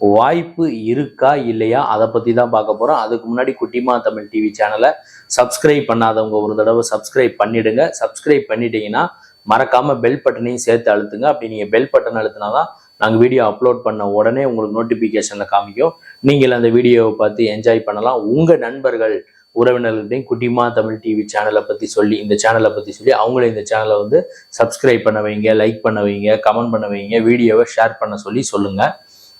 வாய்ப்பு இருக்கா இல்லையா? அதை பற்றி தான் பார்க்க போகிறோம் அதுக்கு முன்னாடி குட்டிமா தமிழ் டிவி சேனலை சப்ஸ்கிரைப் பண்ணாதவங்க ஒரு தடவை சப்ஸ்கிரைப் பண்ணிடுங்க. சப்ஸ்கிரைப் பண்ணிட்டீங்கன்னா மறக்காமல் பெல் பட்டனையும் சேர்த்து அழுத்துங்க. அப்படி நீங்கள் பெல் பட்டன் அழுத்தினாதான் நாங்கள் வீடியோ அப்லோட் பண்ண உடனே உங்களுக்கு நோட்டிஃபிகேஷனில் காமிக்கும். நீங்கள் அந்த வீடியோவை பார்த்து என்ஜாய் பண்ணலாம். உங்கள் நண்பர்கள் உறவினர்கள்ட்டையும் குட்டிமா தமிழ் டிவி சேனலை பற்றி சொல்லி இந்த சேனலை பற்றி சொல்லி அவங்களே இந்த சேனலை வந்து சப்ஸ்கிரைப் பண்ண வைங்க லைக் பண்ண வைங்க கமெண்ட் பண்ண வைங்க வீடியோவை ஷேர் பண்ண சொல்லி சொல்லுங்கள்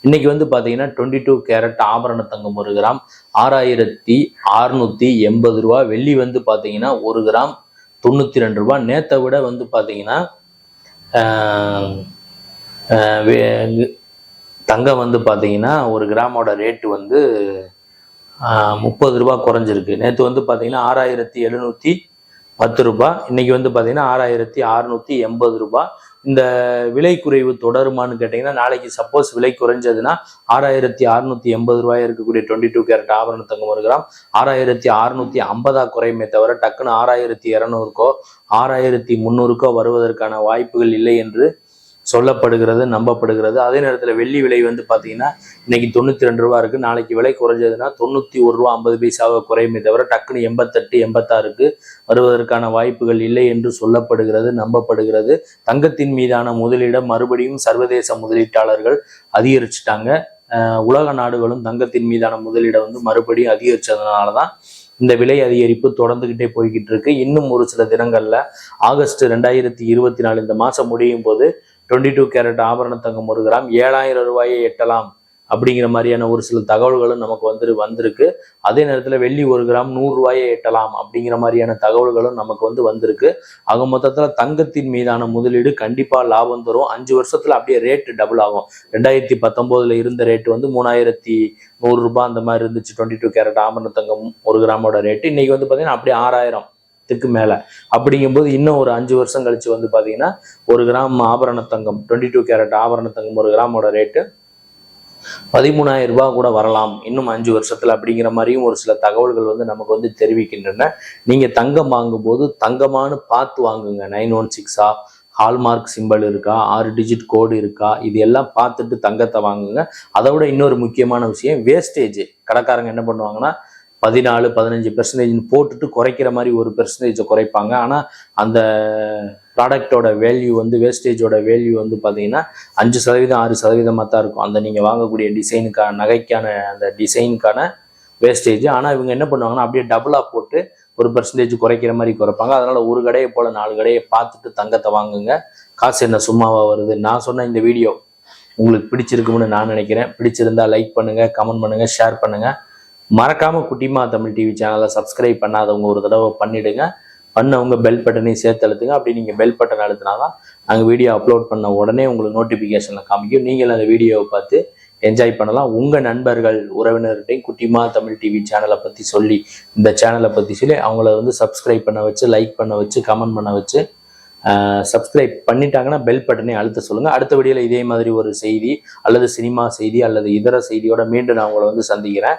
இன்னைக்கு வந்து பார்த்தீங்கன்னா டுவெண்ட்டி டூ கேரட் ஆபரண தங்கம் ஒரு கிராம் ஆறாயிரத்தி அறுநூத்தி எண்பது ரூபா. வெள்ளி வந்து பார்த்தீங்கன்னா ஒரு கிராம் தொண்ணூற்றி ரெண்டு ரூபா. நேத்தை விட வந்து பார்த்தீங்கன்னா ஆஹ், ஆஹ், தங்கம் வந்து பார்த்தீங்கன்னா ஒரு கிராமோட ரேட்டு வந்து முப்பது ரூபா குறைஞ்சிருக்கு. நேற்று வந்து பார்த்தீங்கன்னா ஆறாயிரத்தி எழுநூற்றி பத்து ரூபாய் இன்னைக்கு வந்து பார்த்தீங்கன்னா ஆறாயிரத்தி அறுநூற்றி எண்பது ரூபாய் இந்த விலை குறைவு தொடருமான்னு கேட்டிங்கன்னா நாளைக்கு சப்போஸ் விலை குறைஞ்சதுன்னா ஆறாயிரத்தி அறுநூத்தி எண்பது ரூபாய் இருக்கக்கூடிய டுவெண்ட்டி டூ கேரட் ஆபரண தங்கம் ஒரு கிராம் ஆறாயிரத்தி அறுநூத்தி ஐம்பதா குறையுமே தவிர டக்குன்னு ஆறாயிரத்தி இரநூறுக்கோ ஆறாயிரத்தி முந்நூறுக்கோ வருவதற்கான வாய்ப்புகள் இல்லை என்று சொல்லப்படுகிறது நம்பப்படுகிறது. அதே நேரத்தில் வெள்ளி விலை வந்து பார்த்தீங்கன்னா இன்னைக்கு தொண்ணூற்றி ரெண்டு ரூபா இருக்குது நாளைக்கு விலை குறைஞ்சதுன்னா தொண்ணூற்றி ஒரு ரூபா ஐம்பது பைசாவை குறையுமே தவிர டக்குன்னு எண்பத்தெட்டு எண்பத்தாறுக்கு வருவதற்கான வாய்ப்புகள் இல்லை என்று சொல்லப்படுகிறது நம்பப்படுகிறது. தங்கத்தின் மீதான முதலீடம் மறுபடியும் சர்வதேச முதலீட்டாளர்கள் அதிகரிச்சிட்டாங்க. உலக நாடுகளும் தங்கத்தின் மீதான முதலீடை வந்து மறுபடியும் அதிகரிச்சதுனால தான் இந்த விலை அதிகரிப்பு தொடர்ந்துகிட்டே போய்கிட்டு இருக்கு. இன்னும் ஒரு சில தினங்கள்ல ஆகஸ்ட் ரெண்டாயிரத்தி இருபத்தி நாலு இந்த மாசம் முடியும் போது டுவெண்ட்டி டூ கேரட் ஆபரண தங்கம் ஒரு கிராம் ஏழாயிரம் ரூபாயை எட்டலாம் அப்படிங்கிற மாதிரியான ஒரு சில தகவல்களும் நமக்கு வந்து வந்திருக்கு. அதே நேரத்தில் வெள்ளி ஒரு கிராம் நூறு ரூபாயை எட்டலாம் அப்படிங்கிற மாதிரியான தகவல்களும் நமக்கு வந்து வந்திருக்கு. ஆக மொத்தத்தில் தங்கத்தின் மீதான முதலீடு கண்டிப்பாக லாபம் தரும். அஞ்சு வருஷத்தில் அப்படியே ரேட்டு டபுள் ஆகும். ரெண்டாயிரத்தி பத்தொம்போதில் இருந்த ரேட்டு வந்து மூணாயிரத்தி நூறுரூபா அந்த மாதிரி இருந்துச்சு. டுவெண்ட்டி டூ கேரட் ஆபரண தங்கம் ஒரு கிராமோட ரேட்டு இன்னைக்கு வந்து பார்த்தீங்கன்னா அப்படியே ஆறாயிரம் த்துக்கு மேலே. அப்படிங்கும்போது இன்னும் ஒரு அஞ்சு வருஷம் கழிச்சு வந்து பார்த்தீங்கன்னா ஒரு கிராம் ஆபரண தங்கம் டுவெண்ட்டி டூ கேரட் ஆபரண தங்கம் ஒரு கிராமோட ரேட்டு பதிமூணாயிரம் ரூபாய் கூட வரலாம். இன்னும் அஞ்சு வருஷத்துல அப்படிங்கிற மாதிரியும் ஒரு சில தகவல்கள் வந்து நமக்கு வந்து தெரிவிக்கின்றன. நீங்க தங்கம் வாங்கும்போது தங்கமானு பார்த்து வாங்குங்க. நைன் ஒன் சிக்ஸா ஹால்மார்க் சிம்பிள் இருக்கா ஆறு டிஜிட் கோடு இருக்கா இது எல்லாம் பார்த்துட்டு தங்கத்தை வாங்குங்க. அதை விட இன்னொரு முக்கியமான விஷயம் வேஸ்டேஜ் கடைக்காரங்க என்ன பண்ணுவாங்கன்னா பதினாலு பதினஞ்சு பெர்சன்டேஜ் போட்டுட்டு குறைக்கிற மாதிரி ஒரு பெர்சன்டேஜை குறைப்பாங்க. ஆனால் அந்த ப்ராடக்டோட வேல்யூ வந்து வேஸ்டேஜோட வேல்யூ வந்து பார்த்தீங்கன்னா அஞ்சு சதவீதம் ஆறு சதவீதமாக தான் இருக்கும். அந்த நீங்கள் வாங்கக்கூடிய டிசைனுக்கான நகைக்கான அந்த டிசைனுக்கான வேஸ்டேஜ் ஆனால் இவங்க என்ன பண்ணுவாங்கன்னா அப்படியே டபுளாக போட்டு ஒரு பெர்சன்டேஜ் குறைக்கிற மாதிரி குறைப்பாங்க. அதனால் ஒரு கடையை போல் நாலு கடையை பார்த்துட்டு தங்கத்தை வாங்குங்க. காசு என்ன சும்மாவாக வருது? நான் சொன்ன இந்த வீடியோ உங்களுக்கு பிடிச்சிருக்கும்னு நான் நினைக்கிறேன். பிடிச்சிருந்தா லைக் பண்ணுங்கள் கமெண்ட் பண்ணுங்கள் ஷேர் பண்ணுங்கள் மறக்காம குட்டிமா தமிழ் டிவி சேனலை சப்ஸ்கிரைப் பண்ணாதவங்க ஒரு தடவை பண்ணிடுங்க. பண்ணவங்க பெல் பட்டனையும் சேர்த்து அழுத்துங்க. அப்படி நீங்கள் பெல் பட்டன் அழுத்தினாதான் நாங்கள் வீடியோ அப்லோட் பண்ண உடனே உங்களுக்கு நோட்டிஃபிகேஷனில் காமிக்கும். நீங்கள் அந்த வீடியோவை பார்த்து என்ஜாய் பண்ணலாம். உங்கள் நண்பர்கள் உறவினர்கிட்டையும் குட்டிமா தமிழ் டிவி சேனலை பற்றி சொல்லி இந்த சேனலை பற்றி சொல்லி அவங்கள வந்து சப்ஸ்கிரைப் பண்ண வச்சு லைக் பண்ண வச்சு கமெண்ட் பண்ண வச்சு சப்ஸ்கிரைப் பண்ணிட்டாங்கன்னா பெல் பட்டனை அழுத்த சொல்லுங்கள் அடுத்த வீடியோவில் இதே மாதிரி ஒரு செய்தி அல்லது சினிமா செய்தி அல்லது இதர செய்தியோட மீண்டும் நான் உங்களை வந்து சந்திக்கிறேன்.